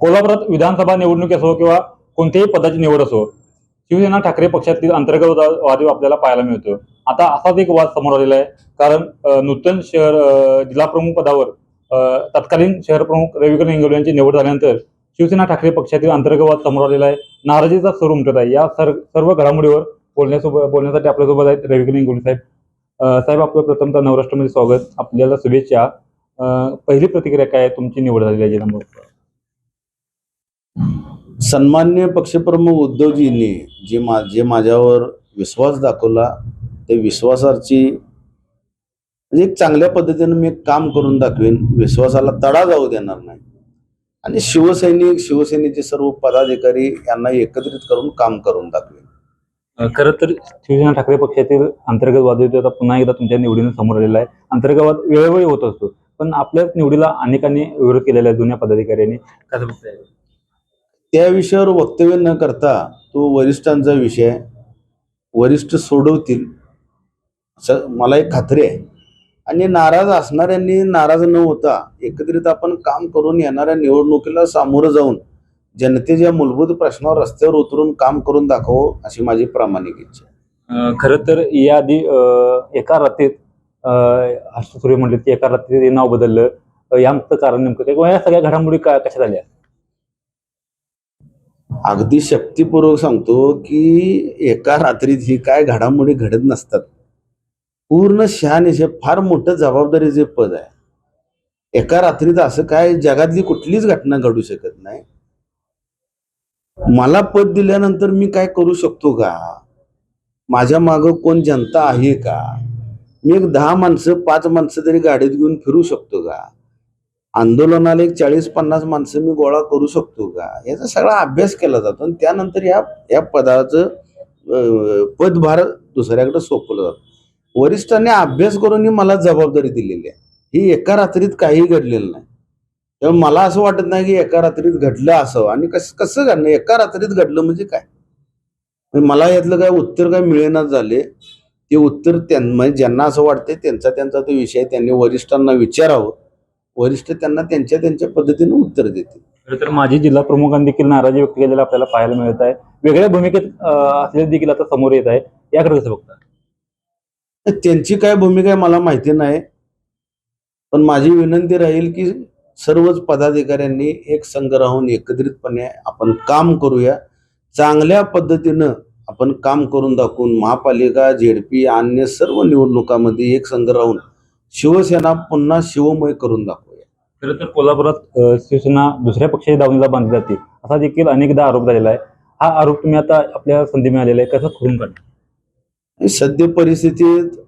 कोल्हापुरात विधानसभा निवडणूक असो किंवा कोणत्याही पदाची निवड असो शिवसेना ठाकरे पक्षातील अंतर्गत वाद आपल्याला पाहायला मिळतो आता असाच एक वाद समोर आलेला आहे. कारण नूतन शहर जिल्हा प्रमुख पदावर तत्कालीन शहर प्रमुख रविकिरण इंगोले यांची निवड झाल्यानंतर शिवसेना ठाकरे पक्षातील अंतर्गत वाद समोर आलेला आहे. नाराजीचा सूर उमटत आहे. या सर सर्व घडामोडीवर बोलण्यासोबत बोलण्यासाठी आपल्यासोबत आहेत रविकिरण इंगोले साहेब. साहेब आपलं प्रथमतः नवराष्ट्रामध्ये स्वागत. आपल्याला शुभेच्छा. पहिली प्रतिक्रिया काय तुमची निवड झालेली आहे जिल्हा सन्मान्य पक्षप्रमुख उद्धवजींनी जे मा जे माझ्यावर विश्वास दाखवला ते विश्वासाची म्हणजे एक चांगल्या पद्धतीनं मी काम करून दाखवेन. विश्वासाला तडा जाऊ देणार नाही. आणि शिवसैनिक शिवसेनेचे सर्व पदाधिकारी यांना एकत्रित करून काम करून दाखवेन. खरं तर शिवसेना ठाकरे पक्षातील अंतर्गत वाद आता पुन्हा एकदा तुमच्या निवडीने समोर आलेला आहे अंतर्गत वाद वेळोवेळी होत असतो पण आपल्याच निवडीला अनेकांनी विरोध केलेला आहे जुन्या पदाधिकाऱ्यांनी कसं बघताय? त्या विषयावर वक्तव्य न करता तो वरिष्ठांचा विषय आहे. वरिष्ठ सोडवतील असं मला एक खात्री आहे आणि नाराज असणाऱ्यांनी नाराज न होता एकत्रित आपण काम करून येणाऱ्या निवडणुकीला सामोरं जाऊन जनतेच्या मूलभूत प्रश्नावर रस्त्यावर उतरून काम करून दाखवावं अशी माझी प्रामाणिक इच्छा खरं तर याआधी अ, एका रात्रीत सूर्य म्हणले की एका रात्रीत हे नाव बदललं. यामागचं कारण नेमकं काय? किंवा या सगळ्या घडामोडी काय कशा झाल्या? अगदी शक्तीपूर्वक सांगतो की एका रात्रीत ही काय घडामोडी घडत नसतात. पूर्ण शहानिशे फार मोठं जबाबदारीचे पद आहे. एका रात्रीत असं काय जगातली कुठलीच घटना घडू शकत नाही. मला पद दिल्यानंतर मी काय करू शकतो का? माझ्या मागं कोण जनता आहे का? मी एक दहा माणसं पाच माणसं तरी गाडीत घेऊन फिरू शकतो का? आंदोलनाला एक चाळीस पन्नास माणसं मी गोळा करू शकतो का? याचा सगळा अभ्यास केला जातो आणि त्यानंतर या या पदाचं पदभार दुसऱ्याकडे सोपवलं जातं. वरिष्ठांनी अभ्यास करूनही मला जबाबदारी दिलेली आहे. ही एका रात्रीत काही घडलेलं नाही. त्यामुळे मला असं वाटत नाही की एका रात्रीत घडलं असावं आणि कसं कसं घडलं? एका रात्रीत घडलं म्हणजे काय? म्हणजे मला यातलं काय उत्तर काय मिळेनाच झाले. ते उत्तर त्यां म्हणजे ज्यांना असं वाटते त्यांचा त्यांचा तो विषय त्यांनी वरिष्ठांना विचारावं. वरिष्ठ त्यांना त्यांच्या त्यांच्या पद्धतीने उत्तर देतील. तर माजी जिल्हा प्रमुखांनी देखील नाराजी व्यक्त केलेला आपल्याला पाहायला मिळत आहे. वेगळ्या भूमिकेत असलेले देखील आता समोर येत आहे. याकडे कसं बघता? त्यांची काय भूमिका आहे मला माहिती नाही. पण माझी विनंती राहील की सर्वच पदाधिकाऱ्यांनी एक संघ राहून एकत्रितपणे आपण काम करूया. चांगल्या पद्धतीनं आपण काम करून दाखवून महापालिका झेडपी अन्य सर्व निवडणुकामध्ये एक संघ राहून शिवसेना पुन्हा शिवमय करून दाखवूया. खरं तर कोल्हापुरात शिवसेना दुसऱ्या पक्षाची दावणीला बांधली जाते. असा देखील अनेकदा आरोप झालेला आहे. हा आरोप तुम्ही आता आपल्या संधी मिळालेला आहे. कसं खोडून काढणार? आणि सद्य परिस्थितीत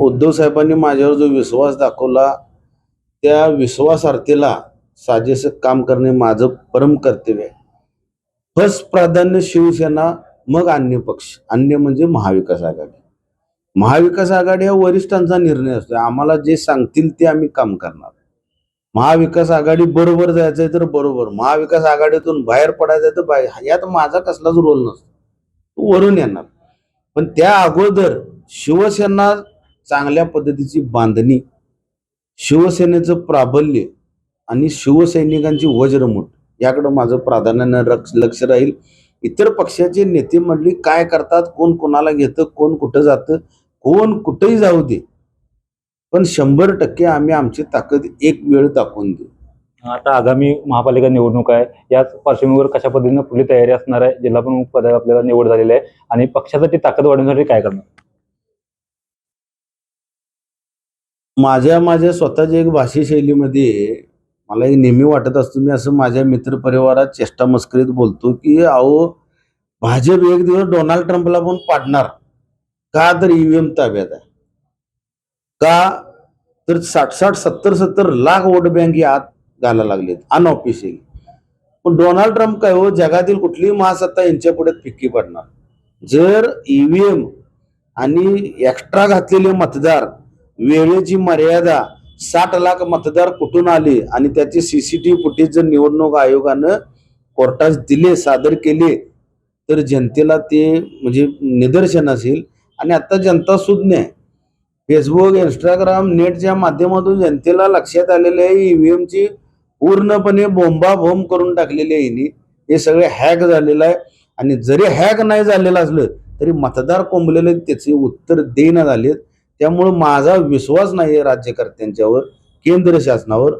उद्धव साहेबांनी माझ्यावर जो विश्वास दाखवला त्या विश्वासार्थीला साजेस काम करणे माझं परम कर्तव्य आहे. फर्स्ट प्राधान्य शिवसेना मग अन्य पक्ष. अन्य म्हणजे महाविकास आघाडी. महाविकास आघाडी हा वरिष्ठांचा निर्णय असतो आम्हाला जे सांगतील ते आम्ही काम करणार. महाविकास आघाडी बरोबर जायचंय तर बरोबर. महाविकास आघाडीतून बाहेर पडायचंय तर बाहेर. यात माझा कसलाच रोल नसतो. तो वरून येणार. पण त्या अगोदर शिवसेना चांगल्या पद्धतीची बांधणी शिवसेनेचं प्राबल्य आणि शिवसैनिकांची वज्रमुठ याकडं माझं प्राधान्यानं रक्ष लक्ष राहील. इतर पक्षाचे नेते मंडळी काय करतात? कोण कोणाला घेतं? कोण कुठं जातं? कोण कुठंही जाऊ दे. पण शंभर टक्के आम्ही आमची ताकद एक वेळ दाखवून देऊ. आता आगामी महापालिका निवडणूक आहे. याच पार्श्वभूमीवर कशा पद्धतीनं पुढली तयारी असणार आहे? जिल्हा प्रमुख पद आपल्याला निवड झालेली आहे. आणि पक्षासाठी ताकद वाढवण्यासाठी काय करणार? माझ्या माझ्या स्वतःच्या एक भाषी शैलीमध्ये मला एक नेहमी वाटत असतो मी असं माझ्या मित्रपरिवारात चेष्टा मस्करीत बोलतो की अहो भाजप एक दिवस डोनाल्ड ट्रम्पला पण पाडणार. का तर ईव्हीएम ताब्यात आहे? का तर साठ साठ सत्तर सत्तर लाख वोट बँक या आत घालायला लागलेत अनऑफिशियल पण डोनाल्ड ट्रम्प काय हो जगातील कुठलीही महासत्ता यांच्या पुढे फिक्की पडणार. जर ईव्हीएम आणि एक्स्ट्रा घातलेले मतदार वेळेची मर्यादा साठ लाख मतदार कुठून आले आणि त्याचे सीसीटीव्ही फुटेज जर निवडणूक आयोगानं कोर्टात दिले सादर केले तर जनतेला ते म्हणजे निदर्शन असेल. आणि आता जनता सुज्ञ आहे. फेसबुक इंस्टाग्राम नेटच्या माध्यमातून जनतेला लक्षात आलेले आहे ईव्हीएमची पूर्णपणे बोंबाबोंब करून टाकलेली आहे हे सगळे हॅक झालेलं आहे. आणि जरी हॅक नाही झालेलं असलं तरी मतदार कोंबलेले त्याचे उत्तर देईना झालेत. त्यामुळं माझा विश्वास नाही आहे राज्यकर्त्यांच्यावर केंद्र शासनावर.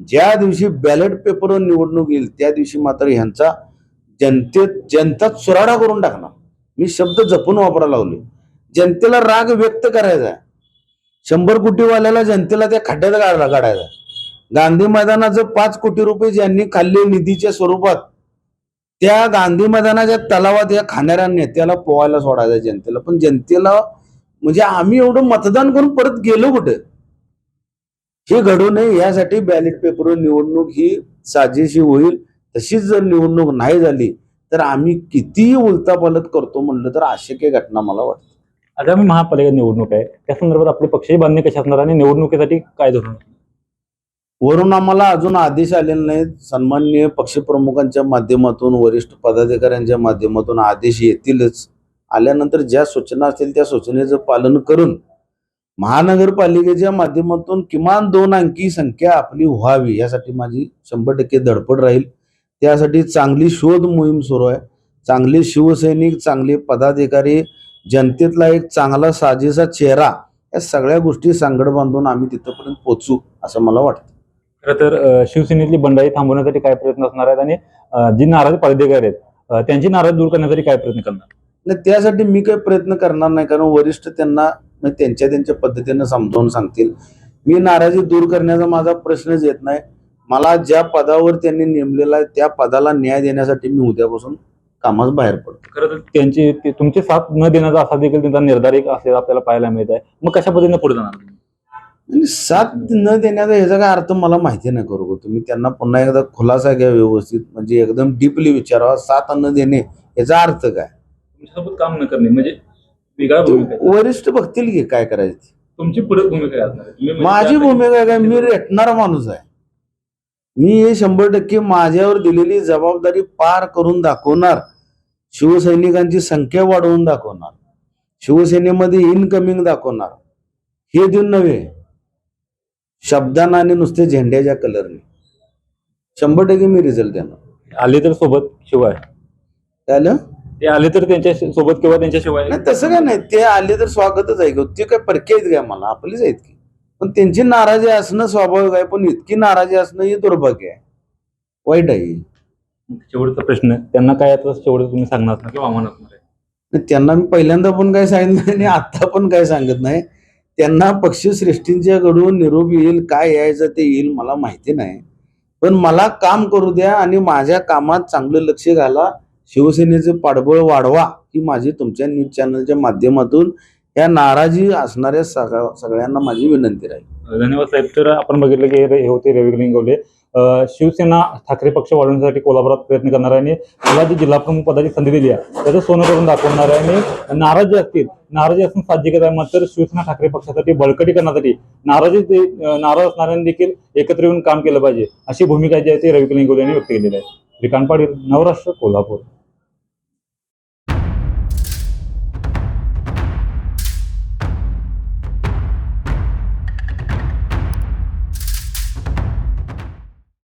ज्या दिवशी बॅलेट पेपरवर निवडणूक येईल त्या दिवशी मात्र ह्यांचा जनतेत जनता चुराडा करून टाकणार. मी शब्द जपून वापरायला लावले जनतेला राग व्यक्त करायचा आहे. शंभर कोटीवाल्याला जनतेला त्या खड्ड्यात गाडला काढायचा गांधी मैदानाचं पाच कोटी रुपये ज्यांनी खाल्ले निधीच्या स्वरूपात त्या गांधी मैदानाच्या तलावात या खाणाऱ्या नेत्याला पोहायला सोडायचं जनतेला. पण जनतेला म्हणजे आम्ही एवढं मतदान करून परत गेलो कुठे? हे घडू नये यासाठी बॅलेट पेपरवर निवडणूक ही साजेशी होईल. तशीच जर निवडणूक नाही झाली तर आम्ही कितीही उलतापालत करतो म्हणलं तर अशक्य घटना मला वाटते. आगामी महापालिका निवडणूक आहे. त्या संदर्भात आपली पक्षही बांधणी कशी असणार आणि निवडणुकीसाठी काय धोरण वरून आम्हाला अजून आदेश आलेले नाहीत. सन्माननीय पक्षप्रमुखांच्या माध्यमातून वरिष्ठ पदाधिकाऱ्यांच्या माध्यमातून आदेश येतीलच. आल्यानंतर ज्या सूचना असतील त्या सूचनेचं पालन करून महानगरपालिकेच्या माध्यमातून किमान दोन अंकी संख्या आपली व्हावी यासाठी माझी शंभर टक्के धडपड राहील. त्यासाठी चांगली शोध मोहीम सुरू आहे. चांगले शिवसैनिक चांगले पदाधिकारी जनतेतला एक चांगला साजेसा चेहरा या सगळ्या गोष्टी सांगड बांधून आम्ही तिथपर्यंत पोचू असं मला वाटतं. खरं तर शिवसेनेतली बंडाई थांबवण्यासाठी काय प्रयत्न असणार आहेत आणि जी नाराज पदाधिकारी आहेत त्यांची नाराज दूर करण्यासाठी काय प्रयत्न करणार? नाही त्यासाठी मी काही प्रयत्न करणार नाही कारण वरिष्ठ त्यांना म्हणजे त्यांच्या त्यांच्या पद्धतीनं समजावून सांगतील. मी नाराजी दूर करण्याचा माझा प्रश्नच येत नाही. मला ज्या पदावर त्यांनी नेमलेला आहे त्या पदाला न्याय देण्यासाठी मी उद्यापासून कामास बाहेर पडतो. खरं तर त्यांची ते- तुमची साथ न देण्याचा असा देखील त्यांचा निर्धार एक असलेला आपल्याला पाहायला मिळत आहे. मग कशा पद्धतीने पुढे जाणार? आणि साथ न देण्याचा ह्याचा काय अर्थ मला माहिती नाही करू तुम्ही त्यांना पुन्हा एकदा खुलासा घ्या व्यवस्थित. म्हणजे एकदम डीपली विचारावा. साथ न देणे याचा अर्थ काय? तुमच्यासोबत काम न करणे म्हणजे वेगळा भूमिका आहे. वरिष्ठ बघतील की काय करायचं. तुमची पुढे भूमिका काय असणार. आहे? तुम्ही म्हणजे माझी भूमिका काय मी रेटणारा माणूस आहे. मी हे शंभर टक्के माझ्यावर दिलेली जबाबदारी पार करून दाखवणार. शिवसैनिकांची संख्या वाढवून दाखवणार. शिवसेनेमध्ये इनकमिंग दाखवणार. हे देऊन नव्हे. शब्दांना आणि नुसते झेंड्याच्या कलरने शंभर टक्के मी रिझल्ट देणार. आले तर सोबत शिवाय. त्याला ते आले तर त्यांच्यासोबत किंवा त्यांच्या शिवाय नाही तसं काय नाही. ते आले तर स्वागतच आहे. ते काय परके आहेत काय मला? आपलीच आहेत की. पण त्यांची नाराजी असणं स्वाभाविक आहे पण इतकी नाराजी असणं हे दुर्भाग्य आहे. वाईट आहे. शेवटचा प्रश्न त्यांना काय आता शेवटचं तुम्ही सांगणार असणार किंवा आव्हान असणार आहे आणि त्यांना मी पहिल्यांदा पण काय सांगितलं आणि आता पण काय सांगत नाही. त्यांना पक्षश्रेष्ठींच्याकडून निरोप येईल काय यायचं ते येईल मला माहिती नाही. पण मला काम करू द्या आणि माझ्या कामात चांगलं लक्ष घाला. शिवसेनेचं पाठबळ वाढवा ही माझी तुमच्या न्यूज चॅनलच्या माध्यमातून या नाराजी असणाऱ्या सगळ्या सगळ्यांना माझी विनंती राहील. धन्यवाद साहेब. तर आपण बघितलं की हे होते रवी लिंगवले. शिवसेना ठाकरे पक्ष वाढवण्यासाठी कोल्हापुरात प्रयत्न करणार आहे आणि मला जी जिल्हा प्रमुख पदाची संधी दिली आहे. त्याचं सोनं करून दाखवणार आहे आणि नाराजी असतील नाराजी असून साहजिकच आहे मात्र शिवसेना ठाकरे पक्षासाठी बळकटी करण्यासाठी नाराजी नाराज असणाऱ्यांनी देखील एकत्र येऊन काम केलं पाहिजे. अशी भूमिका जी आहे ती रवी लिंगवले यांनी व्यक्त केलेली आहे. श्रीकांत पाटील नवराष्ट्र कोल्हापूर.